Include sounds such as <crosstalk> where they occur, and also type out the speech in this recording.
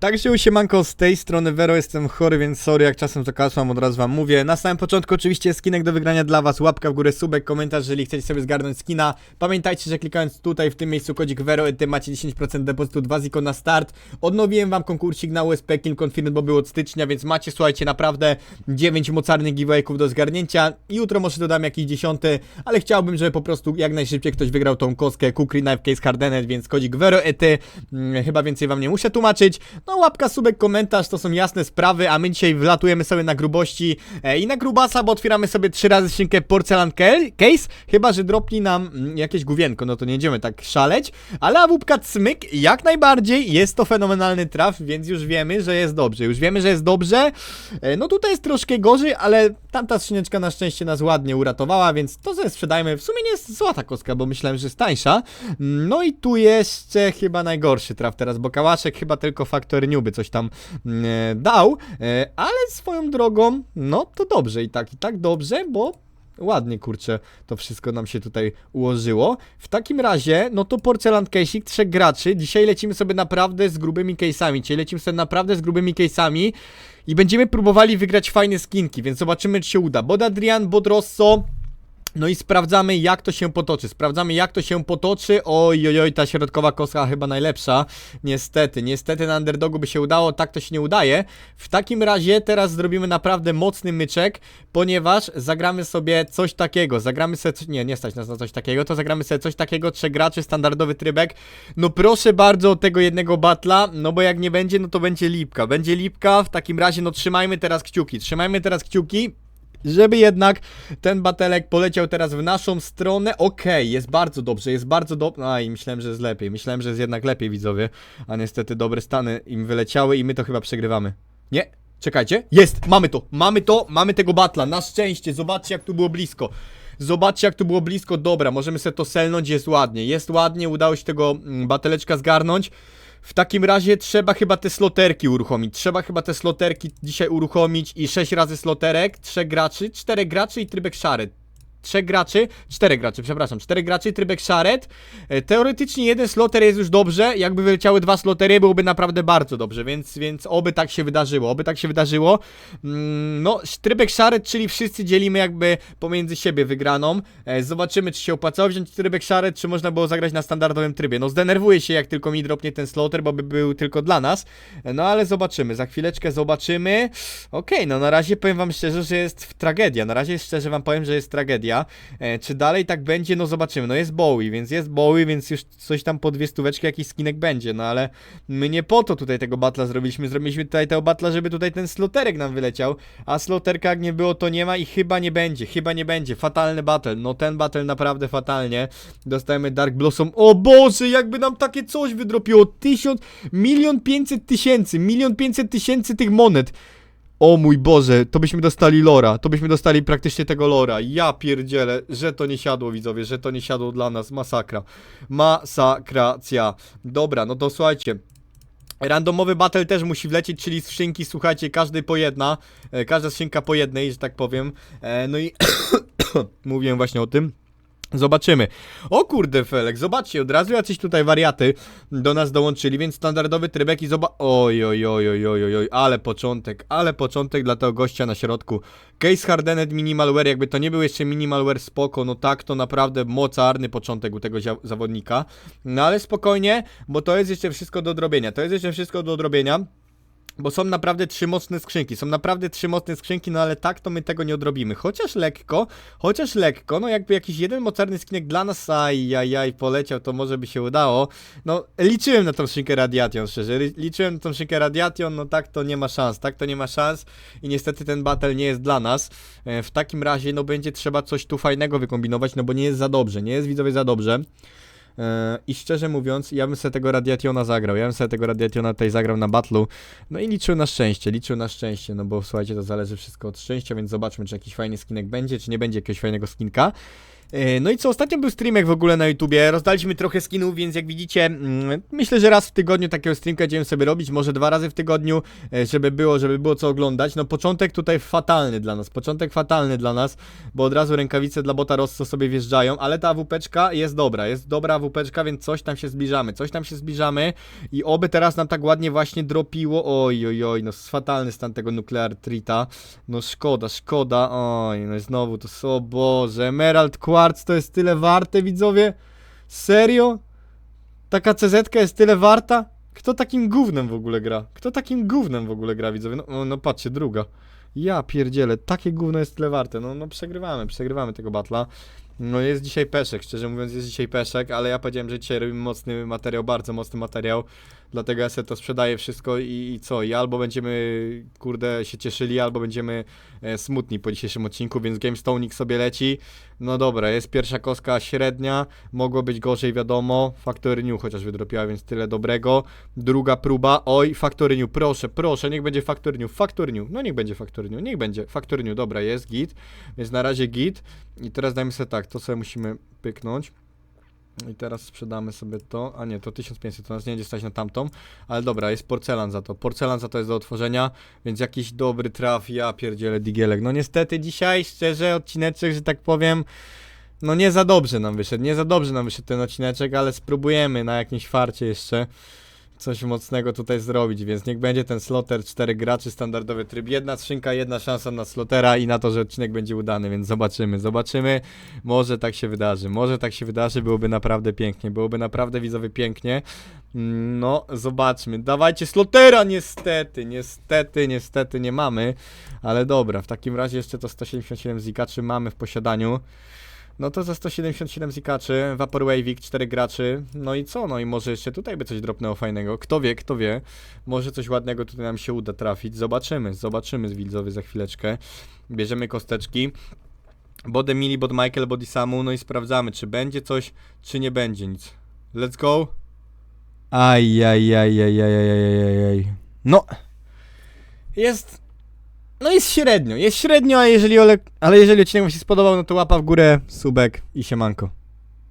Także siemanko, z tej strony Vero, jestem chory, więc sorry jak czasem to kasłam, od razu wam mówię. Na samym początku oczywiście skinek do wygrania dla was, łapka w górę, subek, komentarz, jeżeli chcecie sobie zgarnąć skina. Pamiętajcie, że klikając tutaj w tym miejscu kodzik Vero, ty macie 10% depozytu 2 ziko na start. Odnowiłem wam konkursik na USP Kill bo był od stycznia, więc macie, słuchajcie, naprawdę 9 mocarnych giveawayków do zgarnięcia. Jutro może dodam jakiś dziesiąty, ale chciałbym, żeby po prostu jak najszybciej ktoś wygrał tą kostkę Kukri Knife Case Hardenet, więc kodzik Vero ety, mm, chyba więcej wam nie muszę tłumaczyć. No łapka, subek, komentarz to są jasne sprawy, a my dzisiaj wlatujemy sobie na grubości e, i na grubasa, bo otwieramy sobie trzy razy skrzynkę Porcelan Case, chyba, że dropni nam mm, jakieś główienko, no to nie będziemy tak szaleć, ale awupka cmyk jak najbardziej, jest to fenomenalny traf, więc już wiemy, że jest dobrze, już wiemy, że jest dobrze, e, no tutaj jest troszkę gorzej, ale tamta skrzyneczka na szczęście nas ładnie uratowała, więc to sobie sprzedajmy, w sumie nie jest złota kostka, bo myślałem, że jest tańsza, no i tu jeszcze chyba najgorszy traf teraz, bo kałaszek chyba tylko faktor niuby coś tam mm, e, dał, e, ale swoją drogą, no to dobrze i tak, i tak dobrze, bo ładnie kurczę to wszystko nam się tutaj ułożyło. W takim razie, no to porcelan case'ik, trzech graczy, dzisiaj lecimy sobie naprawdę z grubymi case'ami, dzisiaj lecimy sobie naprawdę z grubymi case'ami i będziemy próbowali wygrać fajne skinki, więc zobaczymy czy się uda. Bod Adrian, Bod Rosso, no i sprawdzamy jak to się potoczy, sprawdzamy jak to się potoczy, oj oj oj ta środkowa kostka chyba najlepsza, niestety, niestety na underdogu by się udało, tak to się nie udaje, w takim razie teraz zrobimy naprawdę mocny myczek, ponieważ zagramy sobie coś takiego, zagramy sobie, nie, nie stać nas na coś takiego, to zagramy sobie coś takiego, trzech graczy, standardowy trybek, no proszę bardzo o tego jednego batla, no bo jak nie będzie, no to będzie lipka, będzie lipka, w takim razie no trzymajmy teraz kciuki, trzymajmy teraz kciuki, żeby jednak ten batelek poleciał teraz w naszą stronę. Okej, jest bardzo dobrze, jest bardzo dobrze. A i myślałem, że jest lepiej. Myślałem, że jest jednak lepiej, widzowie. A niestety dobre stany im wyleciały i my to chyba przegrywamy. Nie, czekajcie. Jest, mamy to, mamy to, mamy tego batla. Na szczęście, zobaczcie jak tu było blisko. Zobaczcie jak tu było blisko, dobra, możemy sobie to selnąć, jest ładnie, jest ładnie, udało się tego mm, bateleczka zgarnąć. W takim razie trzeba chyba te sloterki uruchomić. Trzeba chyba te sloterki dzisiaj uruchomić i 6 razy sloterek, 3 graczy, 4 graczy i trybek szaret. Trzech graczy, czterech graczy, przepraszam, czterech graczy, trybek szaret. E, Teoretycznie jeden sloter jest już dobrze, jakby wyleciały dwa slotery, byłoby naprawdę bardzo dobrze, więc, więc oby tak się wydarzyło, oby tak się wydarzyło. Mm, No, trybek szaret, czyli wszyscy dzielimy jakby pomiędzy siebie wygraną. E, Zobaczymy, czy się opłacało wziąć trybek szaret, czy można było zagrać na standardowym trybie. No, zdenerwuję się, jak tylko mi dropnie ten sloter, bo by był tylko dla nas. E, No, ale zobaczymy, za chwileczkę zobaczymy. Okej, no na razie powiem wam szczerze, że jest tragedia. Na razie szczerze wam powiem, że jest tragedia. E, czy dalej tak będzie? No zobaczymy. No jest Bowie, więc jest Bowie, więc już coś tam po dwie stóweczki jakiś skinek będzie, no ale my nie po to tutaj tego batla zrobiliśmy. Zrobiliśmy tutaj tego batla, żeby tutaj ten sloterek nam wyleciał, a sloterka jak nie było, to nie ma i chyba nie będzie, chyba nie będzie. Fatalny battle, no ten battle naprawdę fatalnie. Dostajemy Dark Blossom. O Boże, jakby nam takie coś wydropiło. Tysiąc, milion pięćset tysięcy, milion pięćset tysięcy tych monet. O mój Boże, to byśmy dostali lora, to byśmy dostali praktycznie tego lora. Ja pierdzielę, że to nie siadło widzowie, że to nie siadło dla nas, masakra. Masakracja. Dobra, no to słuchajcie. Randomowy battle też musi wlecieć, czyli skrzynki, słuchajcie, każdy po jedna, e, każda skrzynka po jednej, że tak powiem. E, no i <coughs> <coughs> mówiłem właśnie o tym. Zobaczymy. O kurde, Felek, zobaczcie, od razu jacyś tutaj wariaty do nas dołączyli, więc standardowy trybek i zoba... Oj, oj, oj, oj, oj, oj, ale początek, ale początek dla tego gościa na środku. Case Hardened Minimalware, jakby to nie był jeszcze Minimalware spoko, no tak, to naprawdę mocarny początek u tego zawodnika. No ale spokojnie, bo to jest jeszcze wszystko do odrobienia, to jest jeszcze wszystko do odrobienia. Bo są naprawdę trzy mocne skrzynki, są naprawdę trzy mocne skrzynki, no ale tak to my tego nie odrobimy. Chociaż lekko, chociaż lekko, no jakby jakiś jeden mocarny skinek dla nas, ajajaj, poleciał, to może by się udało. No, liczyłem na tą skrzynkę Radiation, szczerze, Li- liczyłem na tą skrzynkę Radiation, no tak to nie ma szans, tak to nie ma szans i niestety ten battle nie jest dla nas. E, W takim razie, no będzie trzeba coś tu fajnego wykombinować, no bo nie jest za dobrze, nie jest widzowie za dobrze. E, I szczerze mówiąc, ja bym sobie tego Radiationa zagrał. Ja bym sobie tego Radiationa tutaj zagrał na battlu. No i liczył na szczęście, liczył na szczęście, no bo słuchajcie, to zależy wszystko od szczęścia, więc zobaczmy, czy jakiś fajny skinek będzie, czy nie będzie jakiegoś fajnego skinka. E, No i co, ostatnio był streamek w ogóle na YouTubie, rozdaliśmy trochę skinów, więc jak widzicie, mm, myślę, że raz w tygodniu takiego streamka będziemy sobie robić, może dwa razy w tygodniu, e, żeby było, żeby było co oglądać. No początek tutaj fatalny dla nas, początek fatalny dla nas, bo od razu rękawice dla Bota Rosso sobie wjeżdżają, ale ta AWP-czka jest dobra, jest dobra AWP-czka, więc coś tam się zbliżamy, coś tam się zbliżamy i oby teraz nam tak ładnie właśnie dropiło, oj, oj, oj, no fatalny stan tego Nuclear Trita, no szkoda, szkoda, oj, no i znowu to o Boże, Emerald To jest tyle warte, widzowie? Serio? Taka CZ jest tyle warta? Kto takim gównem w ogóle gra? Kto takim gównem w ogóle gra, widzowie? No, no, no patrzcie, druga. Ja pierdzielę, takie gówno jest tyle warte. No, no przegrywamy, przegrywamy tego batla. No jest dzisiaj peszek, szczerze mówiąc jest dzisiaj peszek, ale ja powiedziałem, że dzisiaj robimy mocny materiał, bardzo mocny materiał. Dlatego ja sobie to sprzedaję wszystko i, i co? I albo będziemy, kurde, się cieszyli, albo będziemy e, smutni po dzisiejszym odcinku, więc GameStone'ik sobie leci. No dobra, jest pierwsza kostka średnia, mogło być gorzej, wiadomo. Factory New chociaż wydropiła, więc tyle dobrego. Druga próba, oj, Factory New, proszę, proszę, niech będzie Factory New, Factory New, no niech będzie Factory New, niech będzie Factory New, dobra, jest git, więc na razie git. I teraz dajmy sobie tak, to sobie musimy pyknąć. I teraz sprzedamy sobie to, a nie, to 1500, to nas nie będzie stać na tamtą, ale dobra, jest porcelan za to, porcelan za to jest do otworzenia, więc jakiś dobry traf, ja pierdzielę digielek. No niestety dzisiaj, szczerze, odcineczek, że tak powiem, no nie za dobrze nam wyszedł, nie za dobrze nam wyszedł ten odcineczek, ale spróbujemy na jakimś farcie jeszcze coś mocnego tutaj zrobić, więc niech będzie ten sloter, 4 graczy, standardowy tryb, jedna skrzynka, jedna szansa na slotera i na to, że odcinek będzie udany, więc zobaczymy, zobaczymy, może tak się wydarzy, może tak się wydarzy, byłoby naprawdę pięknie, byłoby naprawdę widzowie pięknie, Mm, no zobaczmy, dawajcie slotera, niestety, niestety, niestety nie mamy, ale dobra, w takim razie jeszcze to 177 zikaczy mamy w posiadaniu, no to za 177 zikaczy, Vaporwavik, 4 graczy, no i co? No i może jeszcze tutaj by coś dropnęło fajnego. Kto wie, kto wie. Może coś ładnego tutaj nam się uda trafić. Zobaczymy, zobaczymy z widzowy za chwileczkę. Bierzemy kosteczki. Body Mili, Bod Michael, Body Samu, no i sprawdzamy, czy będzie coś, czy nie będzie nic. Let's go. Aj, aj, aj, aj, aj, aj, aj, aj, aj. No. Jest no jest średnio, jest średnio, a jeżeli ole... ale jeżeli odcinek Wam się spodobał, no to łapa w górę, subek i siemanko.